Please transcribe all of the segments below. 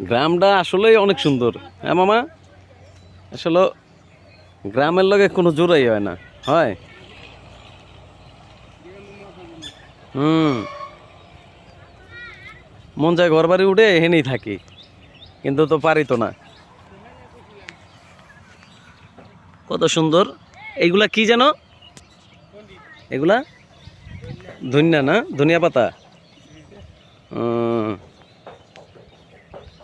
গ্রামটা আসলেই অনেক সুন্দর। হ্যাঁ মামা? আসলে গ্রামের লগে কোনো জোরাই হয় না। হয়? হুম। মন যায় ঘর বাড়ি উঠে এখানেই থাকি। কিন্তু তো পারি তো না। কত সুন্দর। এইগুলা কি যেন? এগুলা? ধনিয়া না? ধনিয়া পাতা?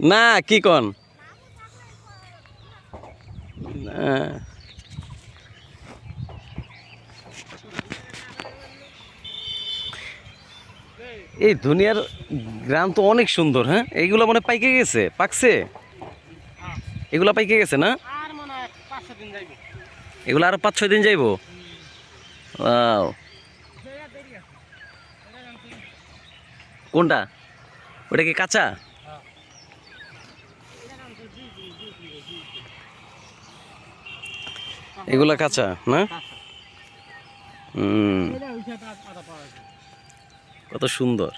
না কি কন? এই দুনিয়ার গ্রাম তো অনেক সুন্দর হ্যাঁ? এইগুলো মানে পাইকে গেছে পাকছে? এগুলা পাইকে গেছে না? এগুলো আরও পাঁচ ছয় দিন যাইবো. কোনটা? ওটা কি কাঁচা? এগুলা কাঁচা, না? কত সুন্দর।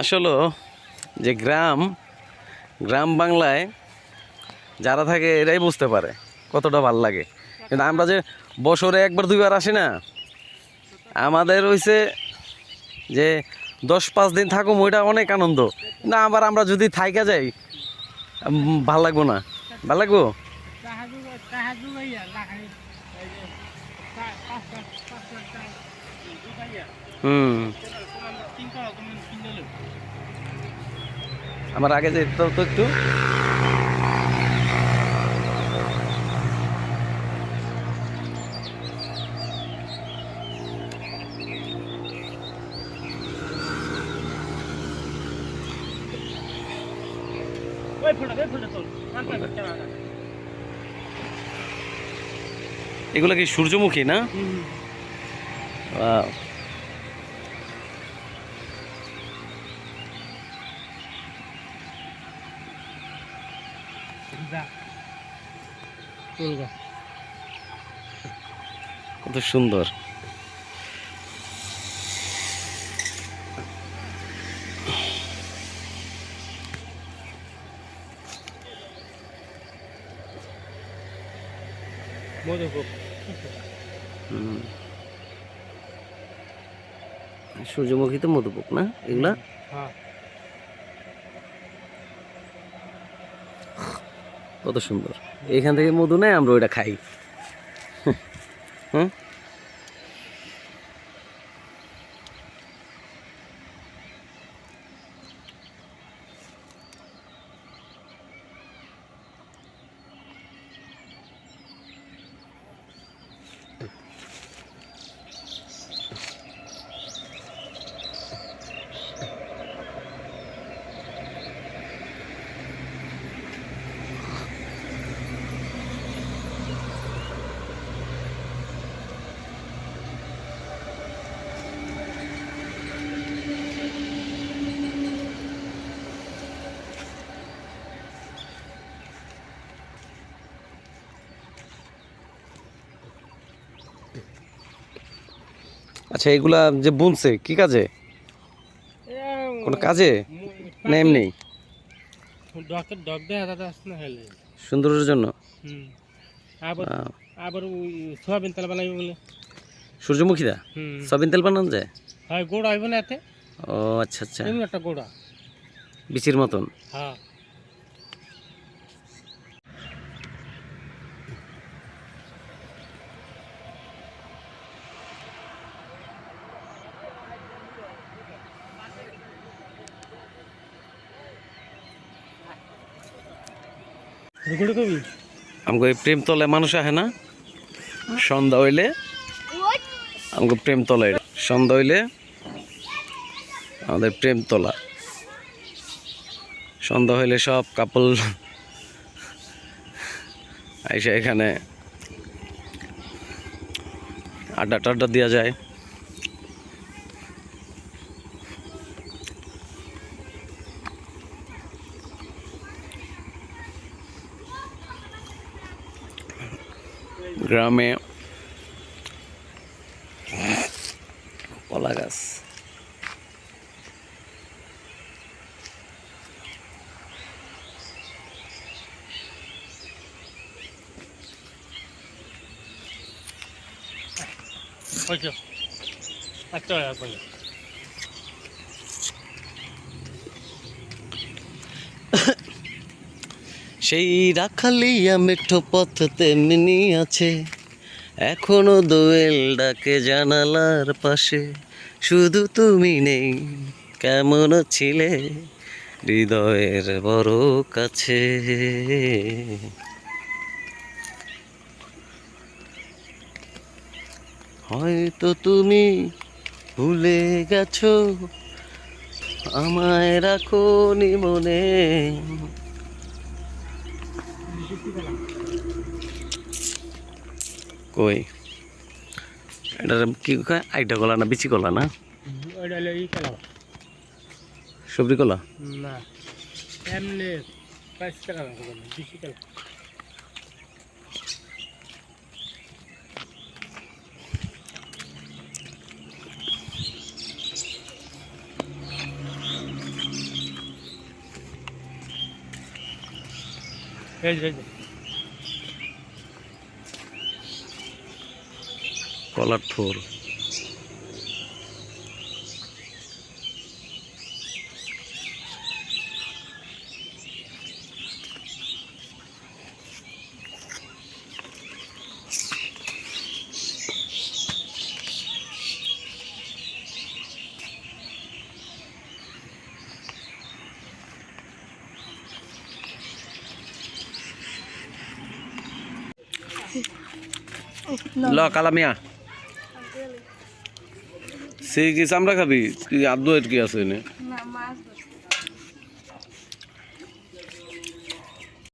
আসলে যে গ্রাম গ্রাম বাংলায় যারা থাকে এরাই বুঝতে পারে কতটা ভালো লাগে। কিন্তু আমরা যে বছরে একবার, দুইবার আসি না, আমাদের হইছে যে দশ পাঁচ দিন থাকুম, ওইটা অনেক আনন্দ। না, আবার আমরা যদি থাইকা যাই ভালো লাগবো না। ভালো লাগবো? হুম। আমার আগে লাখাই তো যে পা- পাঁচ লাখ পাঁচ লাখ টাকা গাইয়া হুম তোমার তিন টাকা তুমি কিনে লো আমার আগে যে তো তো একটু ওই ফুলটা ওই ফুলটা তোল মান পাই করতে পারবে এগুলো কি সূর্যমুখী না? কত সুন্দর। সূর্যমুখী তো মধুপুক না? এগুলা? হ্যাঁ। কত সুন্দর। এখান থেকে মধু নেয় আমরা ওইটা খাই। হুম। আচ্ছা এগুলা যে বুনছে কি কাজে? কোনো কাজে? না এমনি? সুন্দরের জন্য? আবার সোয়াবিন তেল বানাইবে বলে। সূর্যমুখীরা হুম। সবিন তেল বানানো যায়? হয় গোড়া হইব না এতে। ও আচ্ছা আচ্ছা। একটা গোড়া। বিচির মতন? হ্যাঁ। আমাকে এই প্রেম তলে মানুষ আহে না সন্ধ্যা হইলে আমাকে প্রেমতলা সন্ধ্যা হইলে আমাদের প্রেম প্রেমতলা সন্ধ্যা হইলে সব কাপল আইসা এখানে আড্ডা টাড্ডা দেওয়া যায়। গ্রামে কলা গাছ হয়েছে আচ্ছা বলে সেই রাখালিয়া মেঠো পথ তেমনি আছে। এখনও দোয়েল ডাকে জানালার পাশে। শুধু তুমি নেই, কেমন ছিলে? হৃদয়ের বড় কাছে। হয়তো তুমি ভুলে গেছো, আমায় রাখো নি মনে। কই? এটা কি কয়? আইটা কলা না বিচি কলা না? সবজি কলা? না। এমনি এই যে কলার থোর ল কালামিয়া সে কি চামড়া খাবি কি আদু এর কি আছে এনে না মাছ